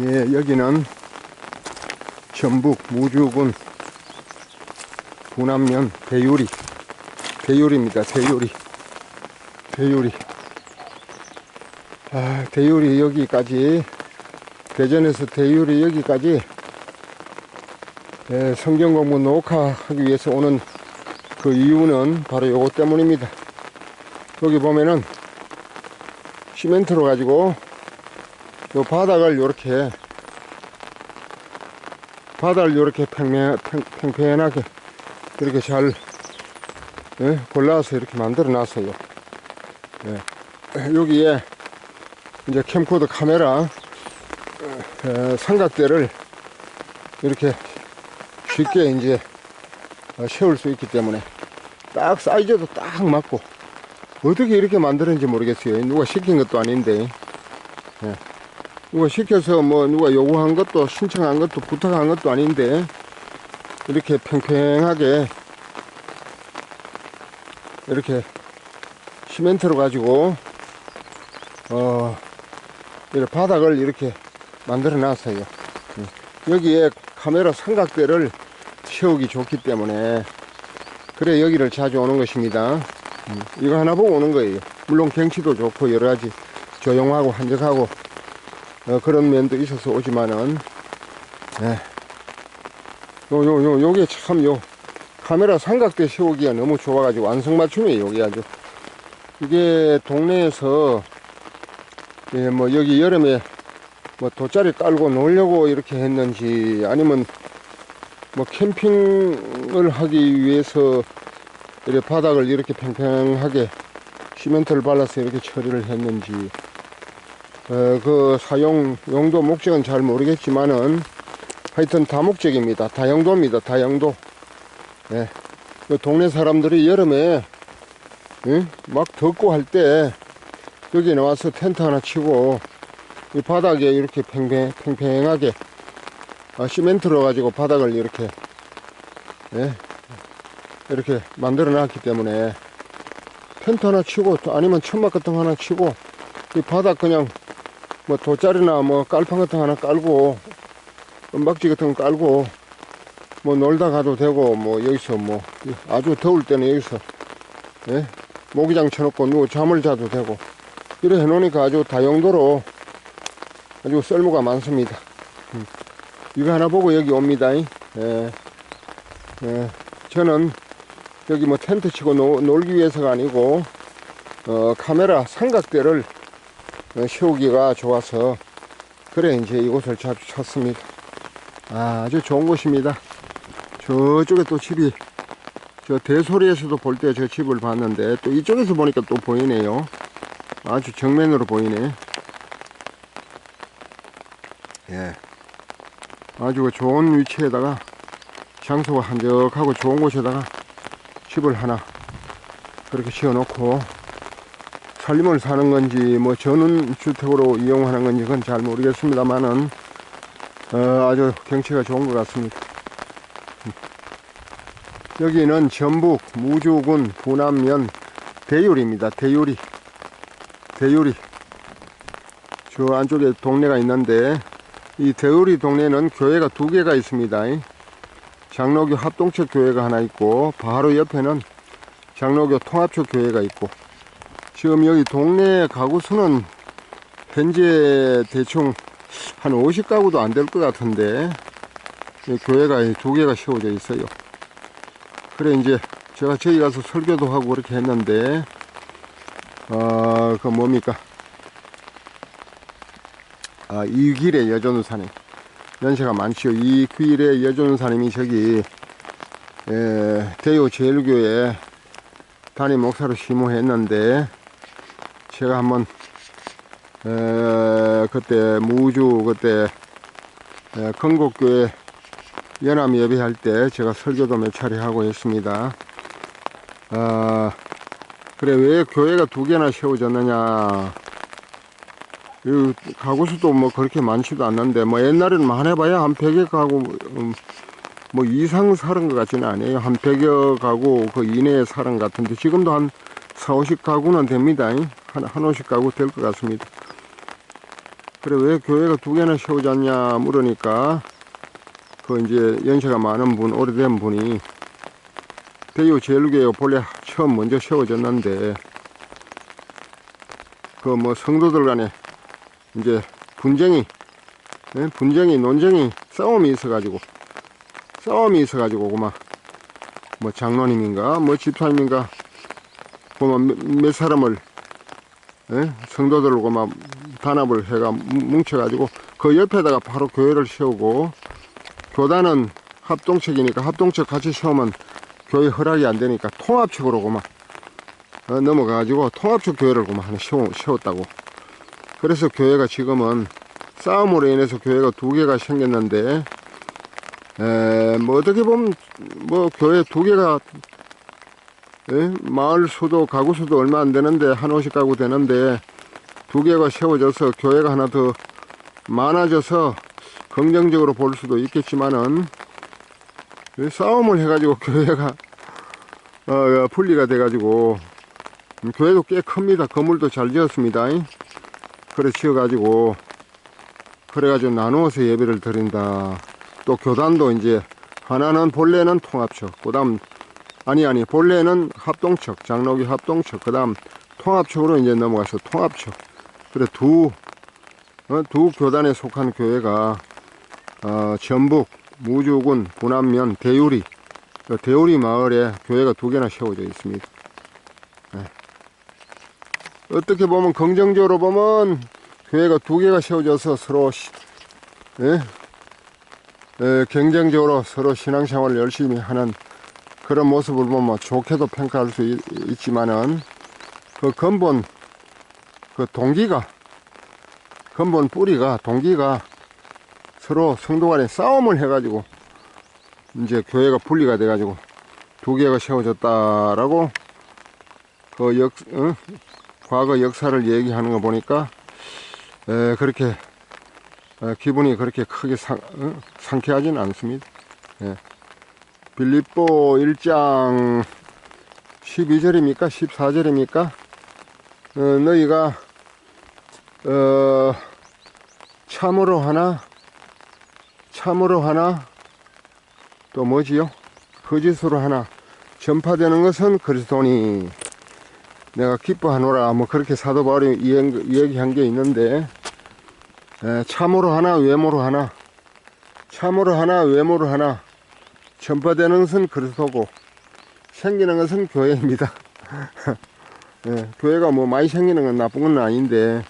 예, 여기는 전북 무주군 부남면 대유리 대유리입니다. 대유리 대유리 아, 대유리 여기까지 대전에서 대유리 여기까지 예, 성경 공부 녹화하기 위해서 오는 그 이유는 바로 요거 때문입니다. 여기 보면은 시멘트로 가지고 요 바닥을 요렇게 바닥을 요렇게 팽팽, 팽- 팽팽하게 이렇게 잘 예, 골라서 이렇게 만들어 놨어요. 예. 여기에 이제 캠코더 카메라 어, 삼각대를 이렇게 쉽게 이제 어, 세울 수 있기 때문에 딱 사이즈도 딱 맞고 어떻게 이렇게 만들었는지 모르겠어요. 누가 시킨 것도 아닌데 예. 누가 시켜서 뭐 누가 요구한 것도 신청한 것도 부탁한 것도 아닌데 이렇게 팽팽하게 이렇게 시멘트로 가지고 어 이렇게 바닥을 이렇게 만들어 놨어요. 음. 여기에 카메라 삼각대를 세우기 좋기 때문에 그래 여기를 자주 오는 것입니다. 음, 이거 하나 보고 오는 거예요. 물론 경치도 좋고 여러 가지 조용하고 한적하고 어, 그런 면도 있어서 오지만은 예. 요, 요, 요, 요게 참 요 카메라 삼각대 세우기가 너무 좋아가지고 완성맞춤이에요 여기 아주 이게 동네에서 예, 뭐 여기 여름에 뭐 돗자리 깔고 놀려고 이렇게 했는지 아니면 뭐 캠핑을 하기 위해서 이렇게 바닥을 이렇게 팽팽하게 시멘트를 발라서 이렇게 처리를 했는지 어, 그 사용 용도 목적은 잘 모르겠지만은 하여튼 다목적입니다. 다용도입니다. 다용도. 예. 그 동네 사람들이 여름에 예? 막 덥고 할 때 여기 나와서 텐트 하나 치고 이 바닥에 이렇게 팽팽, 팽팽하게 아, 시멘트로 가지고 바닥을 이렇게 예? 이렇게 만들어 놨기 때문에 텐트 하나 치고 또 아니면 천막 같은 거 하나 치고 이 바닥 그냥 뭐 돗자리나 뭐 깔판 같은 거 하나 깔고 은박지 같은 거 깔고 뭐 놀다 가도 되고 뭐 여기서 뭐 아주 더울 때는 여기서 예? 모기장 쳐놓고 누워 잠을 자도 되고 이래 해놓으니까 아주 다용도로 아주 쓸모가 많습니다 음. 이거 하나 보고 여기 옵니다 예. 예. 저는 여기 뭐 텐트 치고 노- 놀기 위해서가 아니고 어, 카메라 삼각대를 어, 세우기가 좋아서 그래 이제 이곳을 잡 찾습니다. 아주 좋은 곳입니다. 저쪽에 또 집이 저 대소리에서도 볼 때 저 집을 봤는데 또 이쪽에서 보니까 또 보이네요. 아주 정면으로 보이네. 예. 아주 좋은 위치에다가 장소가 한적하고 좋은 곳에다가 집을 하나 그렇게 지어 놓고 살림을 사는 건지 뭐 전원 주택으로 이용하는 건지 그건 잘 모르겠습니다만은 어, 아주 경치가 좋은 것 같습니다. 여기는 전북 무주군 부남면 대유리입니다. 대유리 대유리 저 안쪽에 동네가 있는데 이 대유리 동네는 교회가 두 개가 있습니다. 장로교 합동체 교회가 하나 있고 바로 옆에는 장로교 통합초 교회가 있고 지금 여기 동네 가구 수는 현재 대충 한 50가구도 안 될 것 같은데 이 교회가 두 개가 세워져 있어요. 그래 이제 제가 저기 가서 설교도 하고 그렇게 했는데 어그 뭡니까 아 이길의 여전우사님 연세가 많지요. 이 길의 여전우사님이 저기 에, 대요 제일교회 담임 목사로 심호했는데 제가 한번 에, 그때 무주 그때 에, 건국교회 연암 예배할 때 제가 설교도 몇 차례 하고 했습니다. 아, 그래 왜 교회가 두 개나 세워졌느냐? 이 가구수도 뭐 그렇게 많지도 않는데 뭐 옛날에는 많아봐야 한 100여 가구 음, 뭐 이상 살은 것 같지는 않아요. 한 100여 가구 그 이내에 살은 것 같은데 지금도 한 4, 50가구는 됩니다. 한, 한 50가구 될것 같습니다. 그래 왜 교회가 두 개나 세우지 않냐 물으니까 그 이제 연세가 많은 분 오래된 분이 대유 제일교회가 본래 처음 먼저 세워졌는데 그 뭐 성도들 간에 이제 분쟁이 예? 분쟁이 논쟁이 싸움이 있어가지고 싸움이 있어가지고 그만 뭐 장로님인가 뭐 집사님인가 몇, 몇 사람을 예? 성도들을 그만 단합을 해가 뭉- 뭉쳐가지고 그 옆에다가 바로 교회를 세우고 교단은 합동측이니까 합동측 같이 세우면 교회 허락이 안 되니까 통합측으로 그만 어, 넘어가가지고 통합측 교회를 그만 하나 세우, 세웠다고 그래서 교회가 지금은 싸움으로 인해서 교회가 두 개가 생겼는데 에, 뭐 어떻게 보면 뭐 교회 두 개가 예? 마을 수도 가구 수도 얼마 안 되는데 한 50 가구 되는데 두 개가 세워져서 교회가 하나 더 많아져서 긍정적으로 볼 수도 있겠지만은 이 싸움을 해가지고 교회가 어, 어, 분리가 돼가지고 음, 교회도 꽤 큽니다. 건물도 잘 지었습니다. 그래 지어가지고 그래가지고 나누어서 예배를 드린다. 또 교단도 이제 하나는 본래는 통합척, 그다음 아니 아니 본래는 합동척, 장로교 합동척, 그 다음 통합척으로 이제 넘어가서 통합척. 그래 두, 어, 두 교단에 속한 교회가 어, 전북, 무주군, 군안면, 대유리, 그 대우리 마을에 교회가 두 개나 세워져 있습니다. 네. 어떻게 보면 긍정적으로 보면 교회가 두 개가 세워져서 서로 시- 예? 예, 경쟁적으로 서로 신앙생활을 열심히 하는 그런 모습을 보면 좋게도 평가할 수 있, 있지만은 그 근본 그 동기가 근본 뿌리가 동기가 서로 성도 간에 싸움을 해가지고 이제 교회가 분리가 돼가지고 두 개가 세워졌다라고 그 역, 어? 과거 역사를 얘기하는 거 보니까 에, 그렇게 어, 기분이 그렇게 크게 상, 어? 상쾌하지는 않습니다. 예. 빌립보 1장 12절입니까? 14절입니까? 어, 너희가 어, 참으로 하나 참으로 하나 또 뭐지요? 거짓으로 하나 전파되는 것은 그리스도니 내가 기뻐하노라 뭐 그렇게 사도 바울이 이야기한 게 있는데 에, 참으로 하나 외모로 하나 참으로 하나 외모로 하나 전파되는 것은 그리스도고 생기는 것은 교회입니다. 예, 교회가 뭐 많이 생기는 건 나쁜 건 아닌데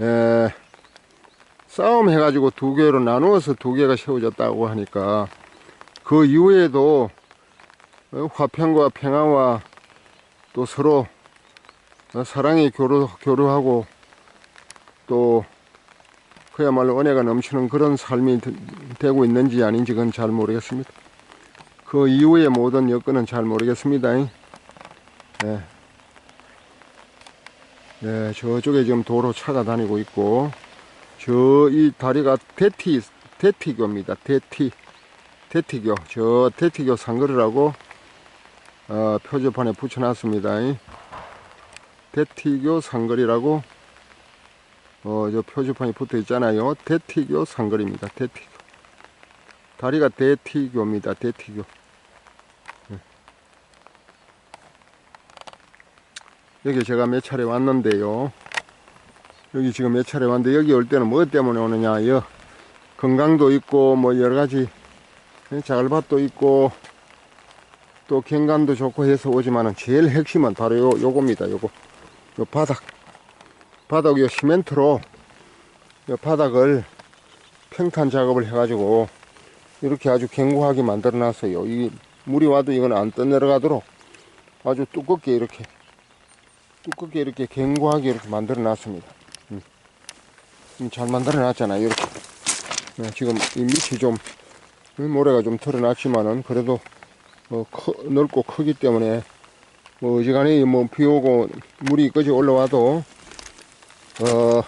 에, 싸움 해가지고 두 개로 나누어서 두 개가 세워졌다고 하니까 그 이후에도 어, 화평과 평화와 또 서로 어, 사랑이 교류, 교류하고 또 그야말로 은혜가 넘치는 그런 삶이 되- 되고 있는지 아닌지 그건 잘 모르겠습니다. 그 이후의 모든 여건은 잘 모르겠습니다. 네. 네, 저쪽에 지금 도로 차가 다니고 있고 저 이 다리가 대티 대티교입니다. 대티 대티교 저 대티교 상거리라고 어, 표지판에 붙여놨습니다. 대티교 상거리라고 어, 저 표지판이 붙어 있잖아요. 대티교 상거리입니다. 대티교 다리가 대티교입니다. 대티교 네. 여기 제가 몇 차례 왔는데요. 여기 지금 몇 차례 왔는데 여기 올 때는 뭐 때문에 오느냐 여 건강도 있고 뭐 여러 가지 예, 자갈밭도 있고 또 경관도 좋고 해서 오지만은 제일 핵심은 바로 요 요겁니다 요거 요 바닥 바닥 요 시멘트로 요 바닥을 평탄 작업을 해 가지고 이렇게 아주 견고하게 만들어 놨어요. 이 물이 와도 이건 안 떠내려가도록 아주 두껍게 이렇게 두껍게 이렇게 견고하게 이렇게 만들어 놨습니다. 음. 음, 잘 만들어 놨잖아요 이렇게. 네, 지금 이 밑이 좀이 모래가 좀 털어놨지만은 그래도 뭐 커, 넓고 크기 때문에 뭐 어지간히 뭐 비 오고 물이 끝이 올라와도 어,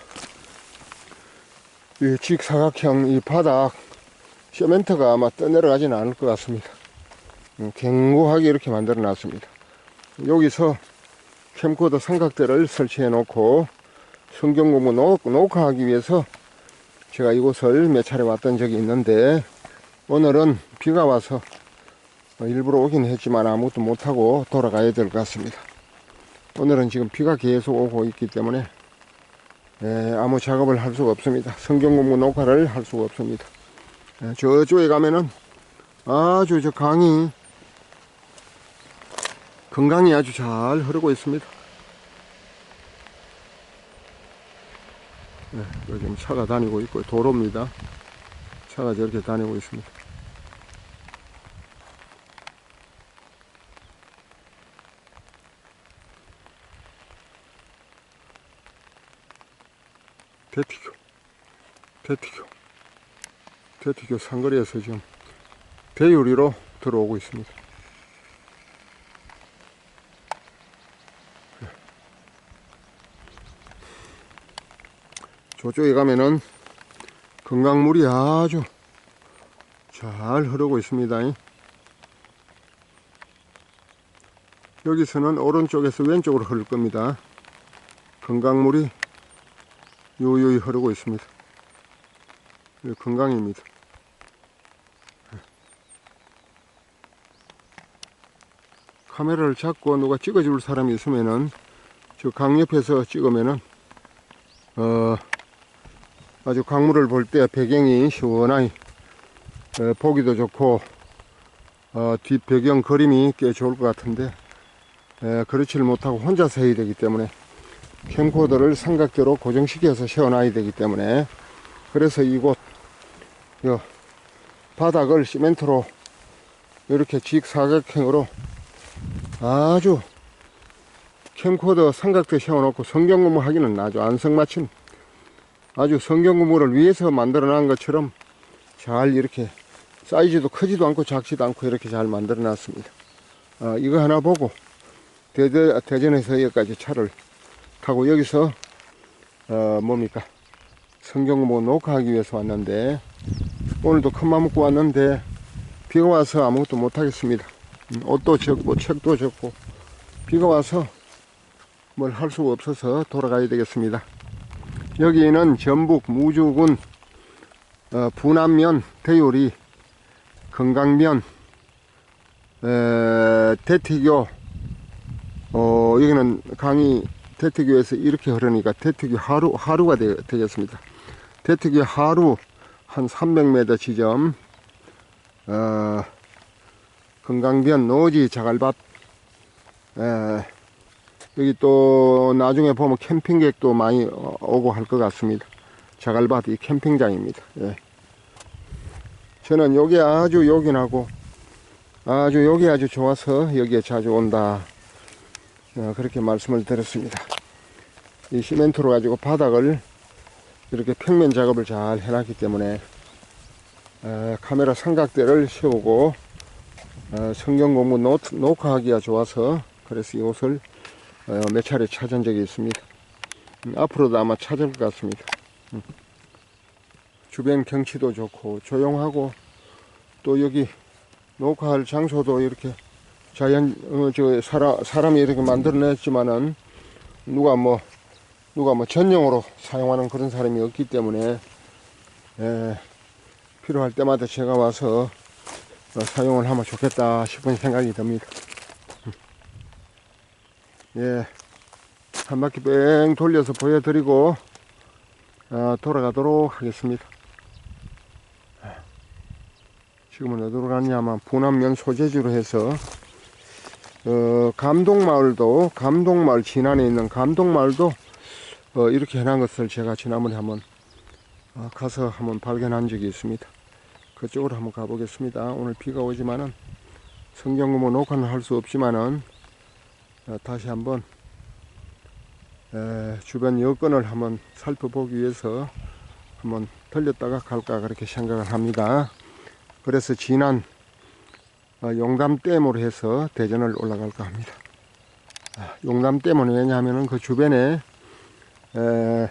이 직사각형 이 바닥 시멘트가 아마 떠내려가지는 않을 것 같습니다. 음, 견고하게 이렇게 만들어 놨습니다. 여기서 캠코더 삼각대를 설치해 놓고 성경 공부 녹, 녹화하기 위해서 제가 이곳을 몇 차례 왔던 적이 있는데 오늘은 비가 와서 어, 일부러 오긴 했지만 아무것도 못하고 돌아가야 될 것 같습니다. 오늘은 지금 비가 계속 오고 있기 때문에 에, 아무 작업을 할 수가 없습니다. 성경 공부 녹화를 할 수가 없습니다. 에, 저쪽에 가면은 아주 저 강이 건강이 아주 잘 흐르고 있습니다. 네, 요즘 차가 다니고 있고 도로입니다. 차가 저렇게 다니고 있습니다. 대티교, 대티교, 대티교 상거리에서 지금 대유리로 들어오고 있습니다. 저쪽에 가면은 건강물이 아주 잘 흐르고 있습니다. 여기서는 오른쪽에서 왼쪽으로 흐를 겁니다. 건강물이 유유히 흐르고 있습니다. 이게 건강입니다. 카메라를 잡고 누가 찍어줄 사람이 있으면은 저 강 옆에서 찍으면은 어 아주 강물을 볼 때 배경이 시원하니 어, 보기도 좋고 어, 뒷 배경 그림이 꽤 좋을 것 같은데 에, 그렇지를 못하고 혼자서 해야 되기 때문에 캠코더를 삼각대로 고정시켜서 세워놔야 되기 때문에 그래서 이곳 요 바닥을 시멘트로 이렇게 직사각형으로 아주 캠코더 삼각대 세워놓고 성경 공부하기는 아주 안성맞춤 아주 성경 공부를 위해서 만들어 놓은 것처럼 잘 이렇게 사이즈도 크지도 않고 작지도 않고 이렇게 잘 만들어 놨습니다. 아, 이거 하나 보고 대전, 대전에서 여기까지 차를 타고 여기서 어, 뭡니까 성경 공부 녹화하기 위해서 왔는데 오늘도 큰맘 먹고 왔는데 비가 와서 아무것도 못 하겠습니다. 음, 옷도 젖고 책도 젖고 비가 와서 뭘 할 수가 없어서 돌아가야 되겠습니다. 여기는 전북 무주군 어, 부남면 대요리 건강면 에, 대티교 어, 여기는 강이 대티교에서 이렇게 흐르니까 대티교 하루 하루가 되, 되겠습니다. 대티교 하루 한 300m 지점 어, 건강변 노지 자갈밭 에, 여기 또 나중에 보면 캠핑객도 많이 어, 오고 할 것 같습니다. 자갈밭 이 캠핑장입니다. 예. 저는 여기 아주 요긴하고 아주 여기 아주 좋아서 여기에 자주 온다. 어, 그렇게 말씀을 드렸습니다. 이 시멘트로 가지고 바닥을 이렇게 평면 작업을 잘 해놨기 때문에 어, 카메라 삼각대를 세우고 어, 성경 공부 노, 녹화하기가 좋아서 그래서 이곳을 어, 몇 차례 찾은 적이 있습니다. 음, 앞으로도 아마 찾을 것 같습니다. 음. 주변 경치도 좋고 조용하고 또 여기 녹화할 장소도 이렇게 자연 어, 저 사람 사람이 이렇게 만들어냈지만은 누가 뭐 누가 뭐 전용으로 사용하는 그런 사람이 없기 때문에 에, 필요할 때마다 제가 와서 어, 사용을 하면 좋겠다 싶은 생각이 듭니다. 예, 한 바퀴 뺑 돌려서 보여드리고 어, 돌아가도록 하겠습니다. 지금은 어디로 갔냐면 부남면 소재지로 해서 어, 감동마을도 감동마을 진안에 있는 감동마을도 어, 이렇게 해놓은 것을 제가 지난번에 한번 어, 가서 한번 발견한 적이 있습니다. 그쪽으로 한번 가보겠습니다. 오늘 비가 오지만은 성경금은 녹화는 할 수 없지만은 어, 다시 한번 에, 주변 여건을 한번 살펴보기 위해서 한번 들렸다가 갈까 그렇게 생각을 합니다. 그래서 지난 어, 용담댐으로 해서 대전을 올라갈까 합니다. 아, 용담댐은 왜냐하면 그 주변에 에,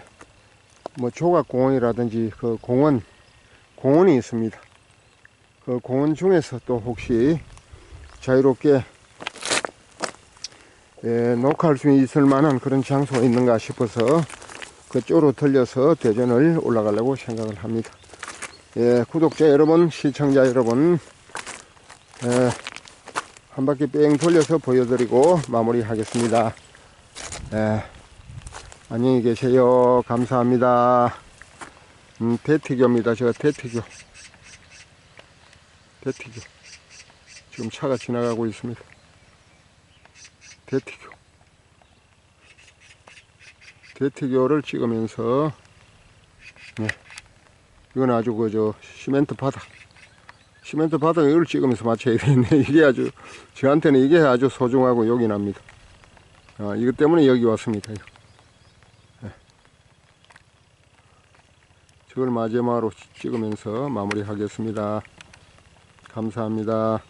뭐 조각공원이라든지 그 공원 공원이 있습니다. 그 공원 중에서 또 혹시 자유롭게 에, 녹화할 수 있을 만한 그런 장소가 있는가 싶어서 그쪽으로 들려서 대전을 올라가려고 생각을 합니다. 예, 구독자 여러분, 시청자 여러분, 예, 한 바퀴 뺑 돌려서 보여드리고 마무리하겠습니다. 예, 안녕히 계세요. 감사합니다. 음, 대티교입니다. 제가 대티교. 대티교. 지금 차가 지나가고 있습니다. 대티교. 대티교를 찍으면서, 네. 이건 아주 그저 시멘트 바닥. 시멘트 바닥 이걸 찍으면서 맞춰야 되겠네. 이게 아주, 저한테는 이게 아주 소중하고 욕이 납니다. 아, 이것 때문에 여기 왔습니다. 이거. 네. 저걸 마지막으로 찍으면서 마무리하겠습니다. 감사합니다.